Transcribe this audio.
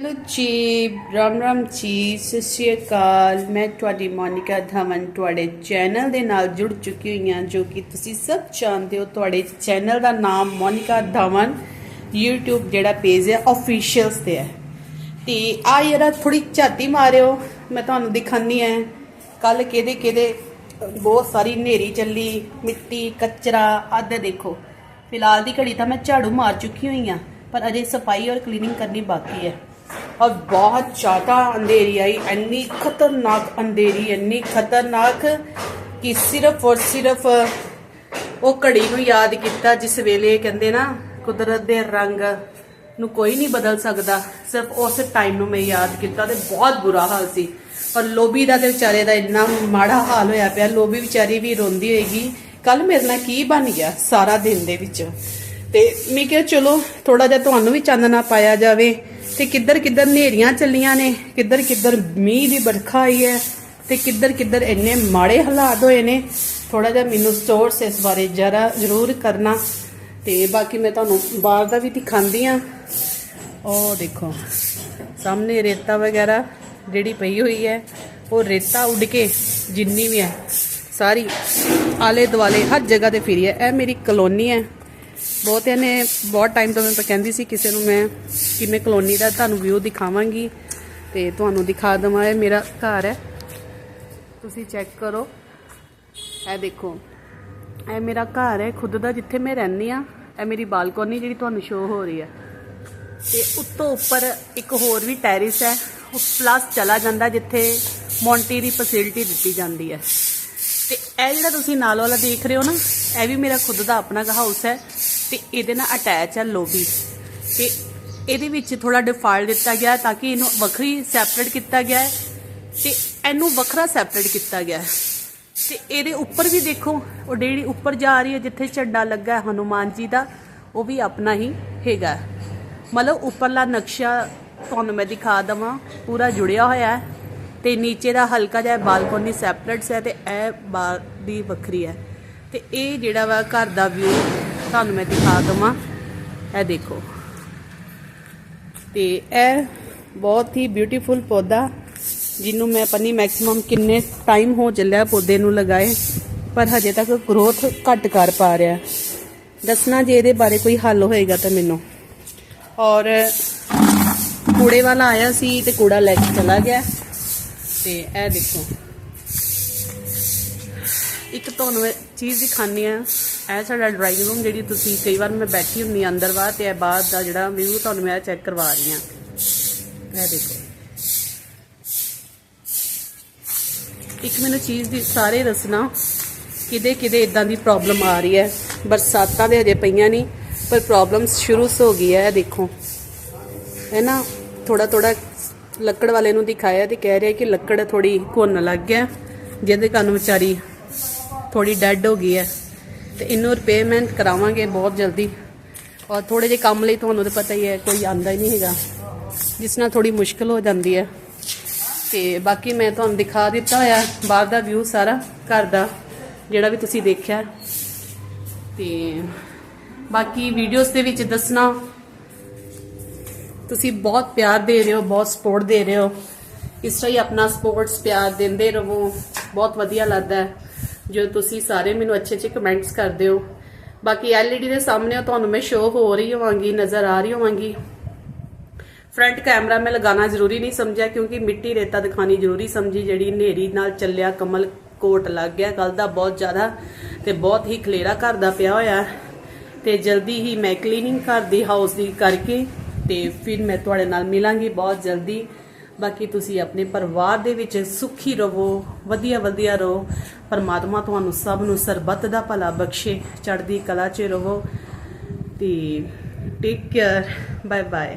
Hello ਜੀ ਰਾਮ ਰਾਮ ਜੀ ਸਤਿ ਸ਼੍ਰੀ ਅਕਾਲ ਮੈਂ ਤੁਹਾਡੀ ਮੋਨਿਕਾ ਧਵਨ ਤੁਹਾਡੇ ਚੈਨਲ ਦੇ ਨਾਲ ਜੁੜ ਚੁੱਕੀ ਹੋਈ ਹਾਂ ਜੋ ਕਿ ਤੁਸੀਂ ਸਭ ਜਾਣਦੇ ਹੋ ਤੁਹਾਡੇ ਚੈਨਲ ਦਾ ਨਾਮ ਮੋਨਿਕਾ ਧਵਨ YouTube ਜਿਹੜਾ ਪੇਜ ਹੈ ਅਫੀਸ਼ੀਅਲਸ ਤੇ ਹੈ ਤੇ ਆ ਯਾਰਾ ਥੋੜੀ ਝਾਤੀ ਮਾਰਿਓ, ਮੈਂ ਤੁਹਾਨੂੰ ਦਿਖਾਨੀ ਹੈ ਕੱਲ ਕਿਹਦੇ ਕਿਹਦੇ ਬਹੁਤ ਸਾਰੀ ਹਨੇਰੀ ਚੱਲੀ, ਮਿੱਟੀ, ਕਚਰਾ ਆਦੇ ਦੇਖੋ। ਫਿਲਹਾਲ ਦੀ ਘੜੀ ਤਾਂ ਮੈਂ ਝਾੜੂ ਮਾਰ ਚੁੱਕੀ ਹੋਈ ਹਾਂ ਪਰ ਅਜੇ ਸਫ਼ਾਈ ਔਰ ਕਲੀਨਿੰਗ ਕਰਨੀ ਬਾਕੀ ਹੈ। ਔਰ ਬਹੁਤ ਜ਼ਿਆਦਾ ਅੰਧੇਰੀ ਆਈ, ਇੰਨੀ ਖਤਰਨਾਕ ਅੰਧੇਰੀ, ਇੰਨੀ ਖਤਰਨਾਕ ਕਿ ਸਿਰਫ ਔਰ ਸਿਰਫ ਉਹ ਘੜੀ ਨੂੰ ਯਾਦ ਕੀਤਾ, ਜਿਸ ਵੇਲੇ ਕਹਿੰਦੇ ਨਾ, ਕੁਦਰਤ ਦੇ ਰੰਗ ਨੂੰ ਕੋਈ ਨਹੀਂ ਬਦਲ ਸਕਦਾ, ਸਿਰਫ ਉਸ ਟਾਈਮ ਨੂੰ ਮੈਂ ਯਾਦ ਕੀਤਾ ਤੇ ਬਹੁਤ ਬੁਰਾ ਹਾਲ ਸੀ। ਔਰ ਲੋਬੀ ਦਾ ਤੇ ਵਿਚਾਰੇ ਦਾ ਇੰਨਾ ਮਾੜਾ ਹਾਲ ਹੋਇਆ ਪਿਆ ਲੋਬੀ ਵਿਚਾਰੀ ਵੀ ਰੋਂਦੀ ਹੋਏਗੀ ਕੱਲ ਮੇਰੇ ਨਾਲ ਕੀ ਬਣ ਗਿਆ ਸਾਰਾ ਦਿਨ ਦੇ ਵਿੱਚ। ਤੇ ਮੈਂ ਕਿਹਾ, ਚਲੋ ਥੋੜਾ ਜਿਹਾ ਤੁਹਾਨੂੰ ਵੀ ਚਾਨਣਾ ਪਾਇਆ ਜਾਵੇ ਤੇ ਕਿੱਧਰ ਕਿੱਧਰ ਨੇਰੀਆਂ ਚੱਲੀਆਂ ਨੇ, ਕਿੱਧਰ ਕਿੱਧਰ ਮੀਂਹ ਦੀ ਬਰਖਾ ਆਈ ਹੈ ਤੇ ਕਿੱਧਰ ਕਿੱਧਰ ਇੰਨੇ ਮਾੜੇ ਹਾਲਾਤ ਹੋਏ ਨੇ। ਥੋੜਾ ਜਿਹਾ ਮੈਨੂੰ ਸਟੋਰਸ ਇਸ ਬਾਰੇ ਜਰਾ ਜ਼ਰੂਰ ਕਰਨਾ ਤੇ ਬਾਕੀ ਮੈਂ ਤੁਹਾਨੂੰ ਬਾਹਰ ਦਾ ਵੀ ਦਿਖਾਉਂਦੀ ਆ ਉਹ ਦੇਖੋ, ਸਾਹਮਣੇ ਰੇਤਾ ਵਗੈਰਾ ਜਿਹੜੀ ਪਈ ਹੋਈ ਹੈ, ਉਹ ਰੇਤਾ ਉੱਡ ਕੇ ਜਿੰਨੀ ਵੀ ਹੈ, ਸਾਰੀ ਆਲੇ ਦੁਆਲੇ ਹਰ ਜਗ੍ਹਾ ਤੇ ਫਿਰੀ ਹੈ। ਇਹ ਮੇਰੀ ਕਲੋਨੀ ਹੈ। ਬਹੁਤਿਆਂ ਨੇ ਬਹੁਤ ਟਾਈਮ ਤੋਂ ਮੈਂ ਕਹਿੰਦੀ ਸੀ ਕਿਸੇ ਨੂੰ ਮੈਂ ਕਿਵੇਂ ਕਲੋਨੀ ਦਾ ਤੁਹਾਨੂੰ ਵਿਊ ਦਿਖਾਵਾਂਗੀ ਤੇ ਤੁਹਾਨੂੰ ਦਿਖਾ ਦਵਾਂ, ਇਹ ਮੇਰਾ ਘਰ ਹੈ। ਤੁਸੀਂ ਚੈੱਕ ਕਰੋ। ਇਹ ਦੇਖੋ, ਇਹ ਮੇਰਾ ਘਰ ਹੈ, ਖੁਦ ਦਾ ਜਿੱਥੇ ਮੈਂ ਰਹਿੰਦੀ ਆ ਇਹ ਮੇਰੀ ਬਾਲਕੋਨੀ ਜਿਹੜੀ ਤੁਹਾਨੂੰ ਸ਼ੋ ਹੋ ਰਹੀ ਹੈ। ਤੇ ਉੱਤੋਂ ਉੱਪਰ ਇੱਕ ਹੋਰ ਵੀ ਟੈਰਿਸ ਹੈ, ਉਹ ਪਲੱਸ ਚਲਾ ਜਾਂਦਾ ਜਿੱਥੇ ਮੌਂਟੀ ਦੀ ਫੈਸਿਲਿਟੀ ਦਿੱਤੀ ਜਾਂਦੀ ਹੈ। ਤੇ ਇਹ ਜਿਹੜਾ ਤੁਸੀਂ ਨਾਲ ਵਾਲਾ ਦੇਖ ਰਹੇ ਹੋ ਨਾ, ਇਹ ਵੀ ਮੇਰਾ ਖੁਦ ਦਾ ਆਪਣਾ ਹਾਊਸ ਹੈ। ਤੇ ਇਹਦੇ ਨਾਲ ਅਟੈਚ ਹੈ ਲੋਬੀ। ਤੇ ਇਹਦੇ ਵਿੱਚ ਥੋੜਾ ਡਿਫਾਲਟ ਦਿੱਤਾ ਗਿਆ ਤਾਂ ਕਿ ਇਹਨੂੰ ਵੱਖਰੀ ਸੈਪਰੇਟ ਕੀਤਾ ਗਿਆ ਹੈ ਤੇ ਇਹਨੂੰ ਵੱਖਰਾ ਸੈਪਰੇਟ ਕੀਤਾ ਗਿਆ ਹੈ। ਤੇ ਇਹਦੇ ਉੱਪਰ ਵੀ ਦੇਖੋ, ਉਹ ਜਿਹੜੀ ਉੱਪਰ ਜਾ ਰਹੀ ਹੈ ਜਿੱਥੇ ਝੰਡਾ ਲੱਗਾ ਹੈ ਹਨੂਮਾਨ ਜੀ ਦਾ, ਉਹ ਵੀ ਆਪਣਾ ਹੀ ਹੈਗਾ ਮਤਲਬ ਉੱਪਰਲਾ ਨਕਸ਼ਾ ਤੁਹਾਨੂੰ ਮੈਂ ਦਿਖਾ ਦਵਾਂ, ਪੂਰਾ ਜੁੜਿਆ ਹੋਇਆ ਹੈ ਤੇ ਨੀਚੇ ਦਾ ਹਲਕਾ ਜਿਹਾ ਬਾਲਕੋਨੀ ਸੈਪਰੇਟਸ ਹੈ ਤੇ ਇਹ ਬਾਹਰ ਦੀ ਵੱਖਰੀ ਹੈ। ਤੇ ਇਹ ਜਿਹੜਾ ਵਾ ਘਰ ਦਾ ਵਿਊ ਤੁਹਾਨੂੰ ਮੈਂ ਦਿਖਾ ਦਵਾਂ। ਇਹ ਦੇਖੋ। ਤੇ ਇਹ ਬਹੁਤ ਹੀ ਬਿਊਟੀਫੁਲ ਪੌਦਾ, ਜਿਹਨੂੰ ਮੈਂ ਪਨੀ ਮੈਕਸਿਮਮ ਕਿੰਨੇ ਟਾਈਮ ਹੋ ਚੱਲਿਆ ਪੌਦੇ ਨੂੰ ਲਗਾਏ, ਪਰ ਹਜੇ ਤੱਕ ਗਰੋਥ ਘੱਟ ਕਰ ਪਾ ਰਿਹਾ। ਦੱਸਣਾ ਜੇ ਇਹਦੇ ਬਾਰੇ ਕੋਈ ਹੱਲ ਹੋਏਗਾ ਤਾਂ ਮੈਨੂੰ। ਔਰ ਕੂੜੇ ਵਾਲਾ ਆਇਆ ਸੀ ਤੇ ਕੂੜਾ ਲੈ ਕੇ ਚਲਾ ਗਿਆ। ਤੇ ਇਹ ਦੇਖੋ। ਇੱਕ ਤੁਹਾਨੂੰ ਇਹ ਚੀਜ਼ ਦਿਖਾਣੀ ਆ ਇਹ ਸਾਡਾ ਡਰਾਈਵਿੰਗ ਰੂਮ ਜਿਹੜੀ ਤੁਸੀਂ ਕਈ ਵਾਰ ਮੈਂ ਬੈਠੀ ਹੁੰਨੀ ਆਂ ਅੰਦਰ ਬਾਹਰ ਤੇ ਇਹ ਬਾਹਰ ਦਾ ਜਿਹੜਾ ਵਿਊ ਤੁਹਾਨੂੰ ਮੈਂ ਚੈੱਕ ਕਰਵਾ ਰਹੀ ਆ ਇਹ ਦੇਖੋ। ਇੱਕ ਮੈਨੂੰ ਚੀਜ਼ ਦੀ ਸਾਰੇ ਦੱਸਣਾ ਕਿਦੇ ਕਿਦੇ ਇਦਾਂ ਦੀ ਪ੍ਰੋਬਲਮ ਆ ਰਹੀ ਹੈ। ਬਰਸਾਤਾਂ ਦੇ ਹਜੇ ਪਈਆਂ ਨਹੀਂ, ਪਰ ਪ੍ਰੋਬਲਮ ਸ਼ੁਰੂ ਹੋ ਗਈ ਹੈ, ਇਹ ਦੇਖੋ। ਹੈ ਨਾ ਥੋੜਾ ਥੋੜਾ ਲੱਕੜ ਵਾਲੇ ਨੂੰ ਦਿਖਾਇਆ ਤੇ ਕਹਿ ਰਿਹਾ ਕਿ ਲੱਕੜ ਥੋੜੀ ਘੁੰਨ ਲੱਗ ਗਿਆ, ਜਿਹਦੇ ਕਾਰਨ ਵਿਚਾਰੀ ਥੋੜੀ ਡੈੱਡ ਹੋ ਗਈ ਹੈ। ਤੇ ਇਹਨੂੰ ਰਿਪੇਅਰਮੈਂਟ ਕਰਾਵਾਂਗੇ ਬਹੁਤ ਜਲਦੀ। ਔਰ ਥੋੜੇ ਜਿਹੇ ਕੰਮ ਲਈ ਤੁਹਾਨੂੰ ਤਾਂ ਪਤਾ ਹੀ ਹੈ, ਕੋਈ ਆਂਦਾ ਹੀ ਨਹੀਂ ਹੈਗਾ। ਜਿਸ ਨਾਲ ਥੋੜੀ ਮੁਸ਼ਕਲ ਹੋ ਜਾਂਦੀ ਹੈ। ਤੇ ਬਾਕੀ ਮੈਂ ਤੁਹਾਨੂੰ ਦਿਖਾ ਦਿੱਤਾ ਹੋਇਆ, ਬਾਹਰ ਦਾ ਵਿਊ ਸਾਰਾ, ਘਰ ਦਾ, ਜਿਹੜਾ ਵੀ ਤੁਸੀਂ ਦੇਖਿਆ। ਤੇ ਬਾਕੀ ਵੀਡੀਓਜ਼ ਦੇ ਵਿੱਚ ਦੱਸਣਾ, ਤੁਸੀਂ ਬਹੁਤ ਪਿਆਰ ਦੇ ਰਹੇ ਹੋ, ਬਹੁਤ ਸਪੋਰਟ ਦੇ ਰਹੇ ਹੋ। ਇਸ ਤਰ੍ਹਾਂ ਹੀ ਆਪਣਾ ਸਪੋਰਟਸ ਪਿਆਰ ਦਿੰਦੇ ਰਹੋ। ਬਹੁਤ ਵਧੀਆ ਲੱਗਦਾ ਹੈ। ਜੋ ਤੁਸੀਂ ਸਾਰੇ ਮੈਨੂੰ ਅੱਛੇ ਅੱਛੇ ਕਮੈਂਟਸ ਕਰਦੇ ਹੋ। ਬਾਕੀ ਐਲਈਡੀ ਦੇ ਸਾਹਮਣੇ ਤੁਹਾਨੂੰ ਮੈਂ ਸ਼ੋਅ ਹੋ ਰਹੀ ਹੋਵਾਂਗੀ, ਨਜ਼ਰ ਆ ਰਹੀ ਹੋਵਾਂਗੀ। ਫਰੰਟ ਕੈਮਰਾ ਮੈਂ ਲਗਾਉਣਾ ਜ਼ਰੂਰੀ ਨਹੀਂ ਸਮਝਿਆ ਕਿਉਂਕਿ ਮਿੱਟੀ ਰੇਤਾ ਦਿਖਾਣੀ ਜ਼ਰੂਰੀ ਸਮਝੀ, ਜਿਹੜੀ ਹਨੇਰੀ ਨਾਲ ਚੱਲਿਆ ਕਮਲ ਕੋਟ ਲੱਗ ਗਿਆ। ਕੱਲ ਦਾ ਬਹੁਤ ਜ਼ਿਆਦਾ ਤੇ ਬਹੁਤ ਹੀ ਖਲੇਰਾ ਘਰ ਦਾ ਪਿਆ ਹੋਇਆ। ਤੇ ਜਲਦੀ ਹੀ ਮੈਂ ਕਲੀਨਿੰਗ ਘਰ ਦੀ ਹਾਊਸ ਦੀ ਕਰਕੇ ਤੇ ਫਿਰ ਮੈਂ ਤੁਹਾਡੇ ਨਾਲ ਮਿਲਾਂਗੀ ਬਹੁਤ ਜਲਦੀ। ਬਾਕੀ ਤੁਸੀਂ ਆਪਣੇ ਪਰਿਵਾਰ ਦੇ ਵਿੱਚ ਸੁਖੀ ਰਹੋ, ਵਧੀਆ ਵਧੀਆ ਰਹੋ। ਪਰਮਾਤਮਾ ਤੁਹਾਨੂੰ ਸਭ ਨੂੰ ਸਰਬੱਤ ਦਾ ਭਲਾ ਬਖਸ਼ੇ, ਚੜ੍ਹਦੀ ਕਲਾ 'ਚ ਰਹੋ ਤੇ ਟੇਕ ਕੇਅਰ ਬਾਏ ਬਾਏ